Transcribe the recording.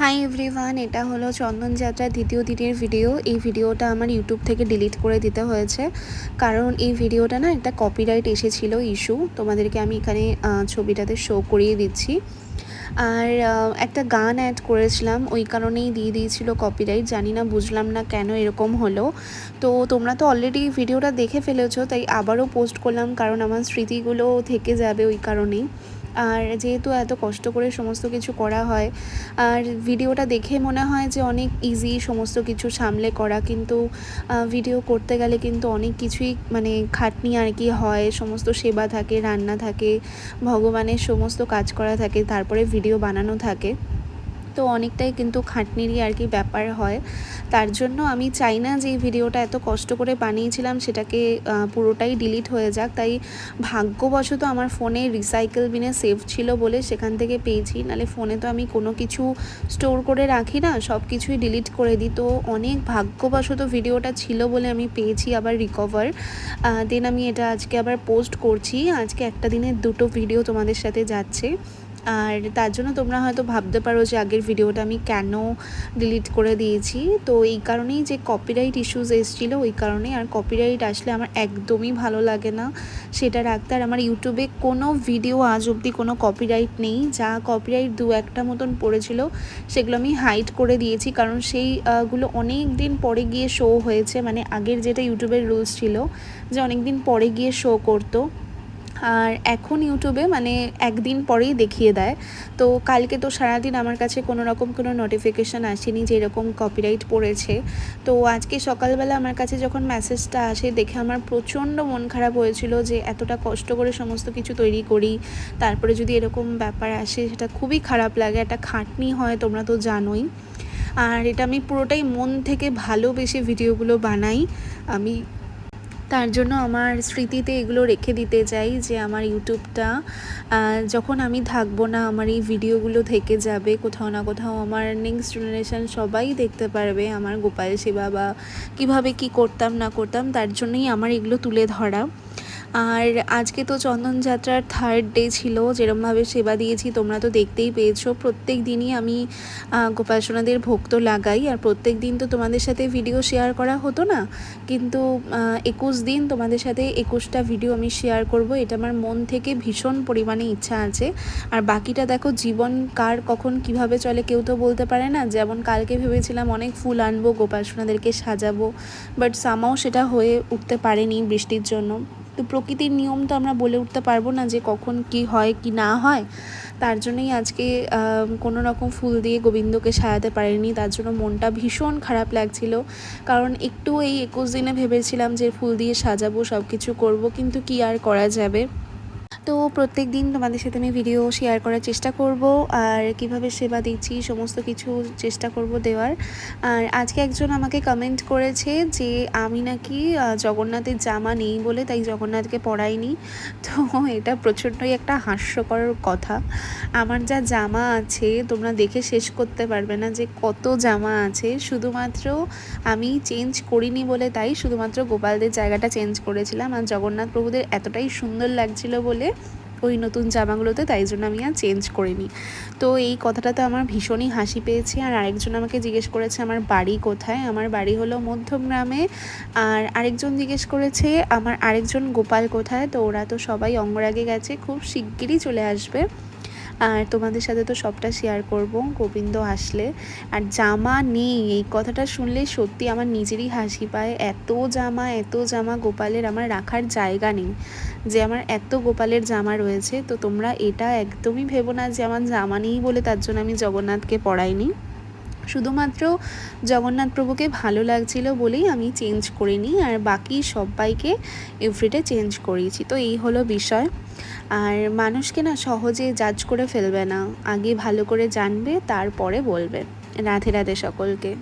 Hi everyone এটা হলো চন্দন যাত্রার দ্বিতীয় দিনের ভিডিও এই ভিডিওটা আমার ইউটিউব থেকে ডিলিট করে দিতে হয়েছে। কারণ এই ভিডিওটা না একটা কপিরাইট এসেছিল ইস্যু তোমাদেরকে আমি এখানে ছবিটাতে শো করিয়ে দিচ্ছি। আর একটা গান অ্যাড করেছিলাম। ওই কারণেই দিয়ে দিয়েছিল কপিরাইট জানি না, বুঝলাম না কেন এরকম হলো। তো তোমরা তো অলরেডি ভিডিওটা দেখে ফেলেছো, তাই আবারও পোস্ট করলাম। কারণ আমার স্মৃতিগুলো থেকে যাবে ওই কারণেই। আর যেহেতু এত কষ্ট করে সমস্ত কিছু করা হয়, আর ভিডিওটা দেখে মনে হয় যে অনেক ইজি সমস্ত কিছু সামলে করা, কিন্তু ভিডিও করতে গেলে কিন্তু অনেক কিছুই মানে খাটনি আর কি হয়, সমস্ত সেবা থাকে, রান্না থাকে, ভগবানের সমস্ত কাজ করা থাকে, তারপরে ভিডিও বানানো থাকে। তো অনেকটাই কিন্তু খাটনিরই আর কি ব্যাপার হয়। তার জন্য আমি চাই না যে এই ভিডিওটা এত কষ্ট করে বানিয়েছিলাম সেটাকে পুরোটাই ডিলিট হয়ে যাক। তাই ভাগ্যবশত আমার ফোনে রিসাইকেল বিনে সেভ ছিল বলে সেখান থেকে পেয়েছি। নালে ফোনে তো আমি কোনো কিছু স্টোর করে রাখি না, সব কিছুই ডিলিট করে দিই। তো অনেক ভাগ্যবশত ভিডিওটা ছিল বলে আমি পেয়েছি আবার রিকভার দেন আমি এটা আজকে আবার পোস্ট করছি। আজকে একটা দিনে দুটো ভিডিও তোমাদের সাথে যাচ্ছে। আর তার জন্য তোমরা হয়তো ভাবতে পারো যে আগের ভিডিওটা আমি কেন ডিলিট করে দিয়েছি। তো এই কারণেই যে কপিরাইট ইস্যুস এসেছিল ওই কারণে আর কপিরাইট আসলে আমার একদমই ভালো লাগে না সেটা রাখতে। আর আমার ইউটিউবে কোনো ভিডিও আজ অবধি কোনো কপিরাইট নেই। যা কপিরাইট দু একটা মতন পড়েছিল সেগুলো আমি হাইড করে দিয়েছি। কারণ সেই আহ, গুলো অনেক দিন পরে গিয়ে শো হয়েছে। মানে আগের যেটা ইউটিউবের রুলস ছিল যে অনেক দিন পরে গিয়ে শো করতো। আর এখন ইউটিউবে মানে একদিন পরেই দেখিয়ে দেয়। তো কালকে তো সারাদিন আমার কাছে কোনো রকম কোনো নোটিফিকেশান আসেনি যে এরকম কপিরাইট পড়েছে। তো আজকে সকালবেলা আমার কাছে যখন মেসেজটা আসে, দেখে আমার প্রচণ্ড মন খারাপ হয়েছিল যে এতটা কষ্ট করে সমস্ত কিছু তৈরি করি। তারপরে যদি এরকম ব্যাপার আসে, সেটা খুবই খারাপ লাগে। একটা খাটনি হয়, তোমরা তো জানোই। আর এটা আমি পুরোটাই মন থেকে ভালোবেসে ভিডিওগুলো বানাই। আমি তার জন্য আমার স্মৃতিতে এগুলো রেখে দিতে চাই যে আমার ইউটিউবটা যখন আমি থাকব না, আমার এই ভিডিওগুলো থেকে যাবে, কোথাও না কোথাও আমার নেক্সট জেনারেশান সবাই দেখতে পারবে আমার গোপাল সেবা বা কীভাবে কী করতাম না করতাম, তার জন্যই আমার এগুলো তুলে ধরা। আর আজকে তো চন্দন যাত্রার থার্ড ডে ছিল যেরমভাবে সেবা দিয়েছি তোমরা তো দেখতেই পেয়েছ। প্রত্যেক দিনই আমি আহ, গোপাল সোনাদের ভক্ত লাগাই আর প্রত্যেক দিন তো তোমাদের সাথে ভিডিও শেয়ার করা হতো না। কিন্তু একুশ দিন তোমাদের সাথে একুশটা ভিডিও আমি শেয়ার করব এটা আমার মন থেকে ভীষণ পরিমাণে ইচ্ছা আছে। আর বাকিটা দেখো জীবন কার কখন কীভাবে চলে কেউ তো বলতে পারে না। যেমন কালকে ভেবেছিলাম অনেক ফুল আনব গোপাল সোনাদেরকে সাজাবো বাট সামাও সেটা হয়ে উঠতে পারেনি বৃষ্টির জন্য। তো প্রকৃতির নিয়ম তো আমরা বলে উঠতে পারব না যে কখন কি হয়, কি না হয়। তার জন্যই আজকে কোনো রকম ফুল দিয়ে গোবিন্দকে সাজাতে পারিনি। তার জন্য মনটা ভীষণ খারাপ লাগছিল। কারণ একটু এই একুশ দিনে ভেবেছিলাম যে ফুল দিয়ে সাজাবো সব কিছু করব, কিন্তু কি আর করা যাবে? তো প্রত্যেক দিন তোমাদের সাথে আমি ভিডিও শেয়ার করার চেষ্টা করব আর কীভাবে সেবা দিচ্ছি, সমস্ত কিছু চেষ্টা করব দেওয়ার। আর আজকে একজন আমাকে কমেন্ট করেছে যে, আমি নাকি জগন্নাথের জামা নেই বলে তাই জগন্নাথকে পড়াইনি তো এটা প্রচণ্ডই একটা হাস্যকর কথা। আমার যা জামা আছে, তোমরা দেখে শেষ করতে পারবে না যে কত জামা আছে। শুধুমাত্র আমি চেঞ্জ করিনি বলে তাই শুধুমাত্র গোপালদের জায়গাটা চেঞ্জ করেছিলাম। আর জগন্নাথ প্রভুদের এতটাই সুন্দর লাগছিল বলে ওই নতুন জামাগুলোতে, তাই জন্য আমি আর চেঞ্জ করিনি। তো এই কথাটাতে আমার ভীষণই হাসি পেয়েছে আর আরেকজন আমাকে জিজ্ঞেস করেছে, আমার বাড়ি কোথায়? আমার বাড়ি হলো মধ্যমগ্রামে আর আরেকজন জিজ্ঞেস করেছে, আমার আরেকজন গোপাল কোথায়? তো ওরা তো সবাই অঙ্গরাগে গেছে, খুব শিগগিরই চলে আসবে। আর তোমাদের সাথে তো সবটা শেয়ার করব, গোবিন্দ আসলে। আর জামা নেই, এই কথাটা শুনলে সত্যি আমার নিজেরই হাসি পায়। এত জামা এত জামা গোপালের আমার রাখার জায়গা নেই। যে আমার এত গোপালের জামা রয়েছে, তো তোমরা এটা একদমই ভেবো না যে আমার জামা নেই বলে তার জন্য আমি জগন্নাথকে পড়াইনি। শুধুমাত্র জগন্নাথ প্রভুকে ভালো লাগছিল বলেই আমি চেঞ্জ করিনি আর বাকি সবাইকে এভরিডে চেঞ্জ করিয়েছি। তো এই হলো বিষয়। আর মানুষকে না সহজে জাজ করে ফেলবে না। আগে ভালো করে জানবে, তারপরে বলবে। রাধে রাধে সকলকে।